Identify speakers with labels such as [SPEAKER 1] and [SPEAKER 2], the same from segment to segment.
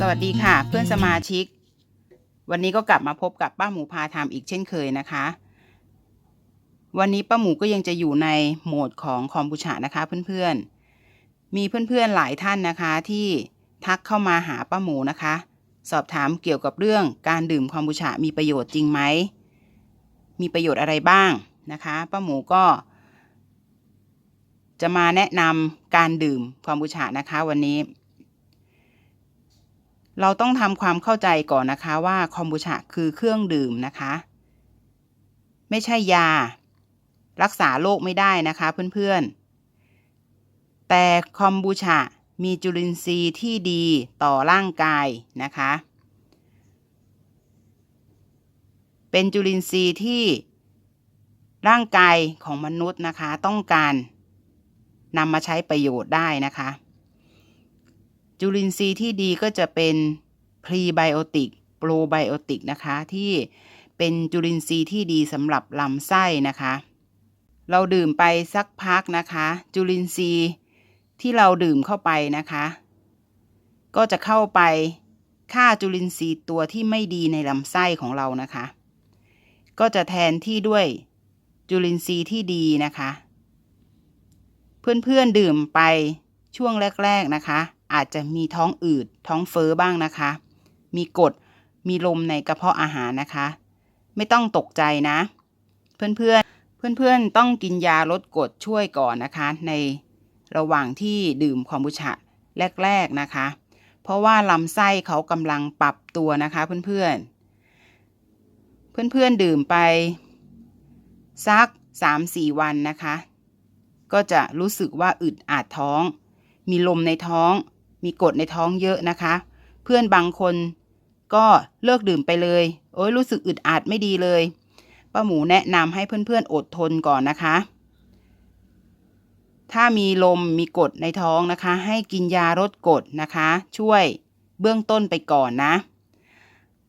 [SPEAKER 1] สวัสดีค่ะ เพื่อนสมาชิก วันนี้ก็กลับมาพบกับป้าหมูพาทำอีกเช่นเคยนะคะ วันนี้ป้าหมูก็ยังจะอยู่ในโหมดของคอมบูชานะคะเพื่อนๆ มีเพื่อนๆหลายท่านนะคะที่ทักเข้ามาหาป้าหมูนะคะ สอบถามเกี่ยวกับเรื่องการดื่มคอมบูชามีประโยชน์จริงไหม มีประโยชน์อะไรบ้างนะคะป้าหมูก็ จะมาแนะนำการดื่มคอมบูชานะคะ วันนี้ เราต้องทำความเข้าใจก่อนนะคะว่าคอมบูชาคือเครื่องดื่มนะคะ ไม่ใช่ยา รักษาโรคไม่ได้นะคะเพื่อนๆ แต่คอมบูชามีจุลินทรีย์ที่ดีต่อร่างกายนะคะ เป็นจุลินทรีย์ที่ร่างกายของมนุษย์นะคะ ต้องการนำมาใช้ประโยชน์ได้นะคะ จุลินทรีย์ที่ดีก็จะเป็นพรีไบโอติกโปรไบโอติกนะคะที่เป็นจุลินทรีย์ที่ดีสำหรับลำไส้นะคะ เราดื่มไปสักพักนะคะ จุลินทรีย์ที่เราดื่มเข้าไปนะคะ ก็จะเข้าไปฆ่าจุลินทรีย์ตัวที่ไม่ดีในลำไส้ของเรานะคะ ก็จะแทนที่ด้วยจุลินทรีย์ที่ดีนะคะ เพื่อนๆดื่มไปช่วงแรก ๆนะคะอาจจะมีท้องอืดท้องเฟ้อบ้างนะคะ มีกรดมีลมในกระเพาะอาหารนะคะ ไม่ต้องตกใจนะ เพื่อนๆเพื่อนๆต้องกินยาลดกรดช่วยก่อนนะคะ ในระหว่างที่ดื่มคอมบูชาแรก ๆนะคะ เพราะว่าลำไส้เขากำลังปรับตัวนะคะ เพื่อนๆ เพื่อนๆดื่มไปสัก3-4วันนะคะ ก็จะรู้สึกว่าอึดอัดท้อง มีลมในท้อง มีกรดในท้องเยอะนะคะ เพื่อนบางคนก็เลิกดื่มไปเลย โอ้ยรู้สึกอึดอัดไม่ดีเลย ป้าหมูแนะนำให้เพื่อนๆอดทนก่อนนะคะ ถ้ามีลมมีกรดในท้องนะคะ ให้กินยาลดกรดนะคะ ช่วยเบื้องต้นไปก่อนนะ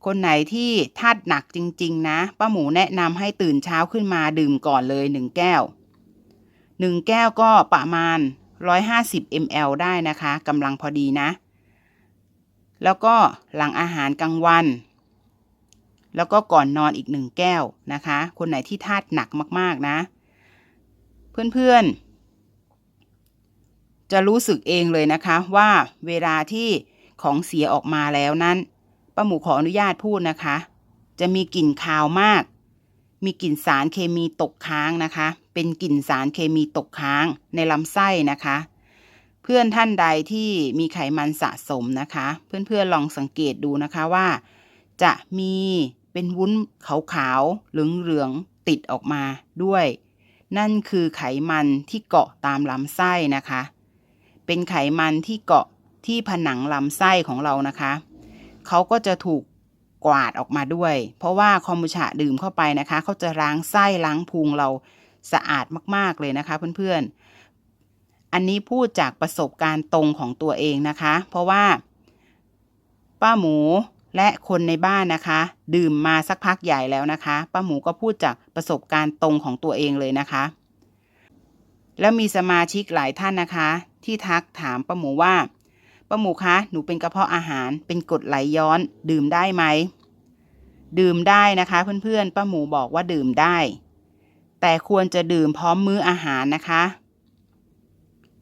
[SPEAKER 1] คนไหนที่ธาตุหนักจริง ๆ นะ ป้าหมูแนะนำให้ตื่นเช้าขึ้นมาดื่มก่อนเลยหนึ่งแก้วหนึ่งแก้วก็ประมาณ 150 ml ได้นะคะกำลังพอดีนะ แล้วก็หลังอาหารกลางวัน แล้วก็ก่อนนอนอีกหนึ่งแก้วนะคะ คนไหนที่ธาตุหนักมากๆนะ เพื่อนๆ จะรู้สึกเองเลยนะคะว่าเวลาที่ของเสียออกมาแล้วนั้นป้าหมูขออนุญาตพูดนะคะ จะมีกลิ่นคาวมาก มีกลิ่นสารเคมีตกค้างนะคะ เป็นกลิ่นสารเคมีตกค้างในลำไส้นะคะ เพื่อนท่านใดที่มีไขมันสะสมนะคะ เพื่อนๆลองสังเกตดูนะคะว่า จะมีเป็นวุ้นขาวๆเหลืองๆติดออกมาด้วย นั่นคือไขมันที่เกาะตามลำไส้นะคะ เป็นไขมันที่เกาะที่ผนังลำไส้ของเรานะคะเขาก็จะถูกกวาดออกมาด้วย เพราะว่าคอมบูชาดื่มเข้าไปนะคะเขาจะล้างไส้ล้างพุงเรา สะอาดมาก ๆ เลยนะคะเพื่อนๆ อันนี้พูดจากประสบการณ์ตรงของตัวเองนะคะ เพราะว่า ป้าหมูและคนในบ้านนะคะ ดื่มมาสักพักใหญ่แล้วนะคะ ป้าหมูก็พูดจากประสบการณ์ตรงของตัวเองเลยนะคะ แล้วมีสมาชิกหลายท่านนะคะ ที่ทักถามป้าหมูว่าป้าหมูคะหนูเป็นกระเพาะอาหารเป็นกรดไหลย้อน ดื่มได้ไหมดื่มได้นะคะ เพื่อนๆป้าหมูบอกว่าดื่มได้ แต่ควรจะดื่มพร้อมมื้ออาหารนะคะ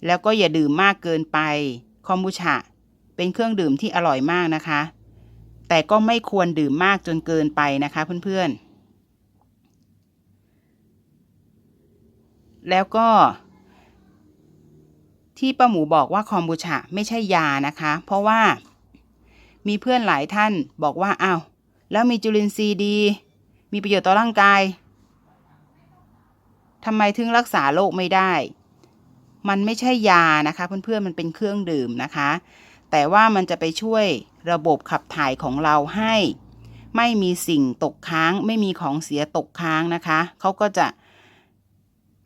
[SPEAKER 1] แล้วก็อย่าดื่มมากเกินไป คอมบูชาเป็นเครื่องดื่มที่อร่อยมากนะคะ แต่ก็ไม่ควรดื่มมากจนเกินไปนะคะเพื่อนๆ แล้วก็ ที่ป้าหมูบอกว่าคอมบูชาไม่ใช่ยานะคะ เพราะว่ามีเพื่อนหลายท่านบอกว่าอ้าวแล้วมีจุลินทรีย์ดี มีประโยชน์ต่อร่างกาย ทำไมถึงรักษาโรคไม่ได้ มันไม่ใช่ยานะคะเพื่อนๆมันเป็นเครื่องดื่มนะคะ แต่ว่ามันจะไปช่วยระบบขับถ่ายของเราให้ ไม่มีสิ่งตกค้าง ไม่มีของเสียตกค้างนะคะเขาก็จะ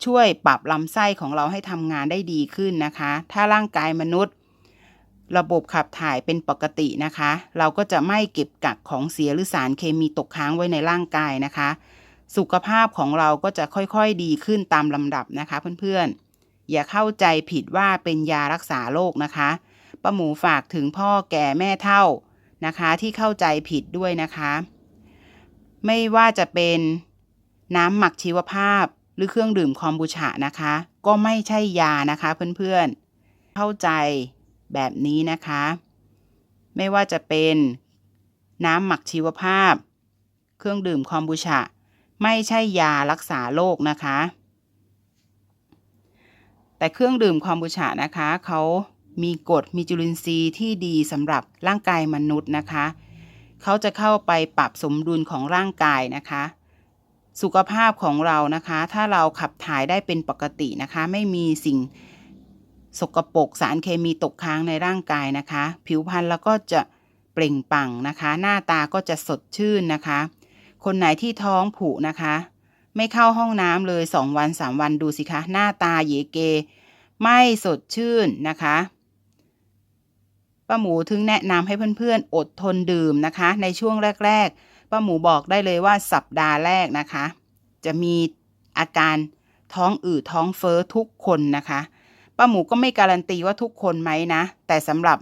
[SPEAKER 1] ช่วยปรับลำไส้ของเราให้ทำงานได้ดีขึ้นนะคะ ถ้าร่างกายมนุษย์ ระบบขับถ่ายเป็นปกตินะคะ เราก็จะไม่เก็บกักของเสียหรือสารเคมีตกค้างไว้ในร่างกายนะคะ สุขภาพของเราก็จะค่อยๆดีขึ้นตามลำดับนะคะเพื่อนๆ อย่าเข้าใจผิดว่าเป็นยารักษาโรคนะคะป้าหมูฝากถึงพ่อแก่แม่เท่านะคะที่เข้าใจผิดด้วยนะคะ ไม่ว่าจะเป็นน้ำหมักชีวภาพหรือเครื่องดื่มคอมบูชานะคะ ก็ไม่ใช่ยานะคะเพื่อนๆ เข้าใจแบบนี้นะคะ ไม่ว่าจะเป็นน้ำหมักชีวภาพ เครื่องดื่มคอมบูชา ไม่ใช่ยารักษาโรคนะคะ แต่เครื่องดื่มคอมบูชานะคะเขามีกรดมีจุลินทรีย์ที่ดีสำหรับร่างกายมนุษย์นะคะ เขาจะเข้าไปปรับสมดุลของร่างกายนะคะ สุขภาพของเรานะคะ ถ้าเราขับถ่ายได้เป็นปกตินะคะ ไม่มีสิ่งสกปรกสารเคมีตกค้างในร่างกายนะคะ ผิวพรรณแล้วก็จะเปล่งปลั่งนะคะ หน้าตาก็จะสดชื่นนะคะ คนไหนที่ท้องผูนะคะ ไม่เข้าห้องน้ำเลยสองวันสามวันดูสิคะ หน้าตาเยเก ไม่สดชื่นนะคะป้าหมูถึงแนะนำให้เพื่อนๆ อดทนดื่มนะคะ ในช่วงแรก ๆป้าหมูบอกได้เลยว่าสัปดาห์แรกนะคะ จะมีอาการท้องอืดท้องเฟ้อทุกคนนะคะป้าหมูก็ไม่การันตีว่าทุกคนไหมนะ แต่สำหรับ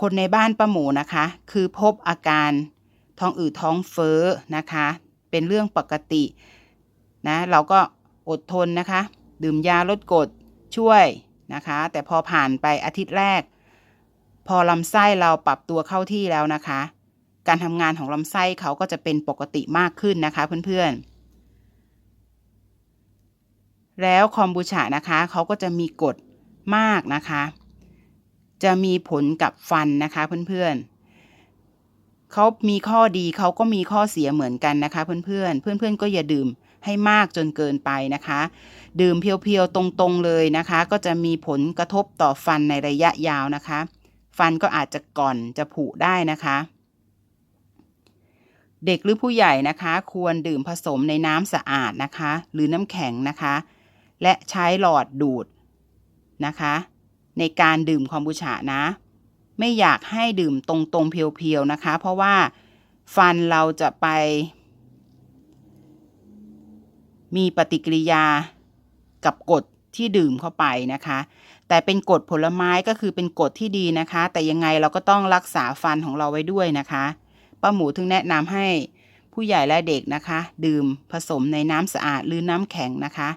[SPEAKER 1] คนในบ้านป้าหมูนะคะ คือพบอาการ ท้องอืดท้องเฟ้อนะคะ เป็นเรื่องปกตินะเราก็อดทนนะคะ ดื่มยาลดกรดช่วยนะคะ แต่พอผ่านไปอาทิตย์แรก พอลำไส้เราปรับตัวเข้าที่แล้วนะคะ การทำงานของลำไส้เขาก็จะเป็นปกติมากขึ้นนะคะเพื่อนๆ แล้วคอมบูชานะคะเขาก็จะมีกรดมากนะคะ จะมีผลกับฟันนะคะเพื่อนๆ เขามีข้อดีเขาก็มีข้อเสียเหมือนกันนะคะ เพื่อนๆ เพื่อนๆ ก็อย่าดื่มให้มากจนเกินไปนะคะ ดื่มเพียวๆ ตรงๆเลยนะคะ ก็จะมีผลกระทบต่อฟันในระยะยาวนะคะ ฟันก็อาจจะก่อนจะผุได้นะคะ เด็กหรือผู้ใหญ่นะคะ ควรดื่มผสมในน้ำสะอาดนะคะ หรือน้ำแข็งนะคะ และใช้หลอดดูดนะคะ ในการดื่มคอมบูชานะ ไม่อยากให้ดื่มตรงๆเพียวๆนะคะ เพราะว่าฟันเราจะไป มีปฏิกิริยากับกรดที่ดื่มเข้าไปนะคะ แต่เป็นกรดผลไม้ก็คือเป็นกรดที่ดีนะคะ แต่ยังไงเราก็ต้องรักษาฟันของเราไว้ด้วยนะคะป้าหมูถึงแนะนำให้ผู้ใหญ่และเด็กนะคะ ดื่มผสมในน้ำสะอาดหรือน้ำแข็งนะคะ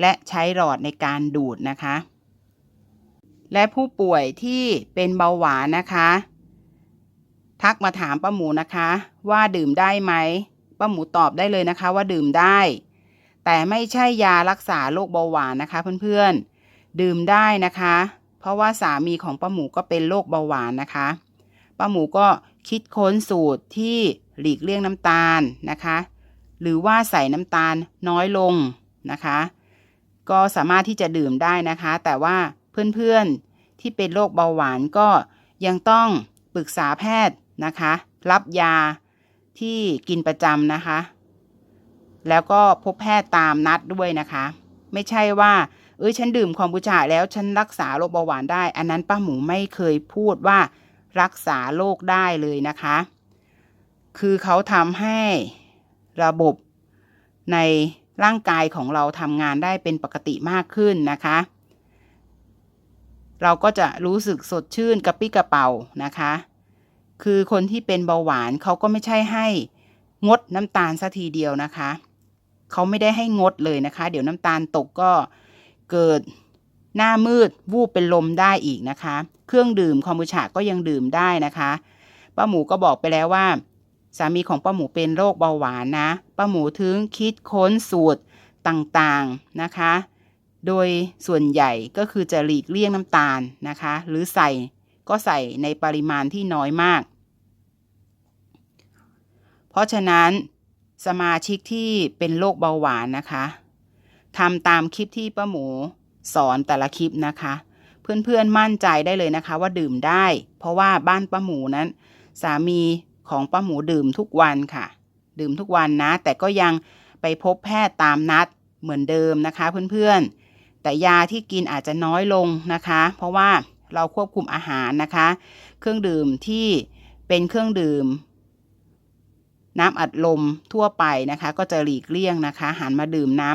[SPEAKER 1] และใช้หลอดในการดูดนะคะ และผู้ป่วยที่เป็นเบาหวานนะคะ ทักมาถามป้าหมูนะคะ ว่าดื่มได้ไหมป้าหมูตอบได้เลยนะคะว่าดื่มได้ แต่ไม่ใช่ยารักษาโรคเบาหวานนะคะ เพื่อนๆ ดื่มได้นะคะ เพราะว่าสามีของป้าหมูก็เป็นโรคเบาหวานนะคะป้าหมูก็คิดค้นสูตรที่หลีกเลี่ยงน้ำตาลนะคะ หรือว่าใส่น้ำตาลน้อยลงนะคะ ก็สามารถที่จะดื่มได้นะคะ แต่ว่า เพื่อนๆ ที่เป็นโรคเบาหวานก็ยังต้องปรึกษาแพทย์นะคะ รับยาที่กินประจำนะคะ แล้วก็พบแพทย์ตามนัดด้วยนะคะ ไม่ใช่ว่าเอ้ยฉันดื่มคอมบูชาแล้วฉันรักษาโรคเบาหวานได้ อันนั้นป้าหมูไม่เคยพูดว่ารักษาโรคได้เลยนะคะ คือเขาทำให้ระบบในร่างกายของเราทำงานได้เป็นปกติมากขึ้นนะคะ เราก็จะรู้สึกสดชื่นกระปี้กระเป๋านะคะ คือคนที่เป็นเบาหวานเขาก็ไม่ใช่ให้งดน้ำตาลสัทีเดียวนะคะ เขาไม่ได้ให้งดเลยนะคะ เดี๋ยวน้ำตาลตกก็เกิดหน้ามืดวูบเป็นลมได้อีกนะคะ เครื่องดื่มคอมบูชาก็ยังดื่มได้นะคะป้าหมูก็บอกไปแล้วว่า สามีของป้าหมูเป็นโรคเบาหวานนะป้าหมูถึงคิดค้นสูตรต่างๆนะคะ โดยส่วนใหญ่ก็คือจะหลีกเลี่ยงน้ำตาลนะคะ หรือใส่ก็ใส่ในปริมาณที่น้อยมาก เพราะฉะนั้นสมาชิกที่เป็นโรคเบาหวานนะคะทำตามคลิปที่ป้าหมูสอนแต่ละคลิปนะคะ เพื่อนๆมั่นใจได้เลยนะคะว่าดื่มได้ เพราะว่าบ้านป้าหมูนั้น สามีของป้าหมูดื่มทุกวันค่ะ ดื่มทุกวันนะ แต่ก็ยังไปพบแพทย์ตามนัดเหมือนเดิมนะคะเพื่อนๆ แต่ยาที่กินอาจจะน้อยลงนะคะ เพราะว่าเราควบคุมอาหารนะคะ เครื่องดื่มที่เป็นเครื่องดื่ม น้ำอัดลมทั่วไปนะคะ ก็จะหลีกเลี่ยงนะคะ หันมาดื่มน้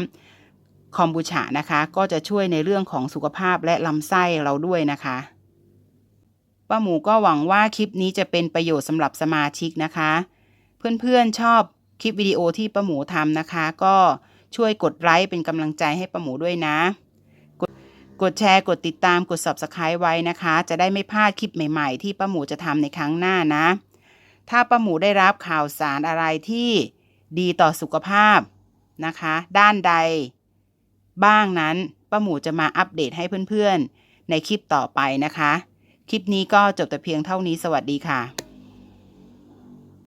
[SPEAKER 1] ำคอมบูชานะคะ ก็จะช่วยในเรื่องของสุขภาพและลำไส้เราด้วยนะคะป้าหมูก็หวังว่าคลิปนี้จะเป็นประโยชน์สำหรับสมาชิกนะคะ เพื่อนๆชอบคลิปวิดีโอที่ป้าหมูทำนะคะ ก็ช่วยกดไลค์เป็นกำลังใจให้ป้าหมูด้วยนะ กดแชร์ กดติดตาม กด subscribe ไว้นะคะ จะได้ไม่พลาดคลิปใหม่ๆ ที่ป้าหมูจะทำในครั้งหน้านะ ถ้าป้าหมูได้รับข่าวสารอะไรที่ดีต่อสุขภาพนะคะ ด้านใด บ้างนั้นป้าหมูจะมาอัปเดตให้เพื่อนๆ ในคลิปต่อไปนะคะ คลิปนี้ก็จบแต่เพียงเท่านี้สวัสดีค่ะ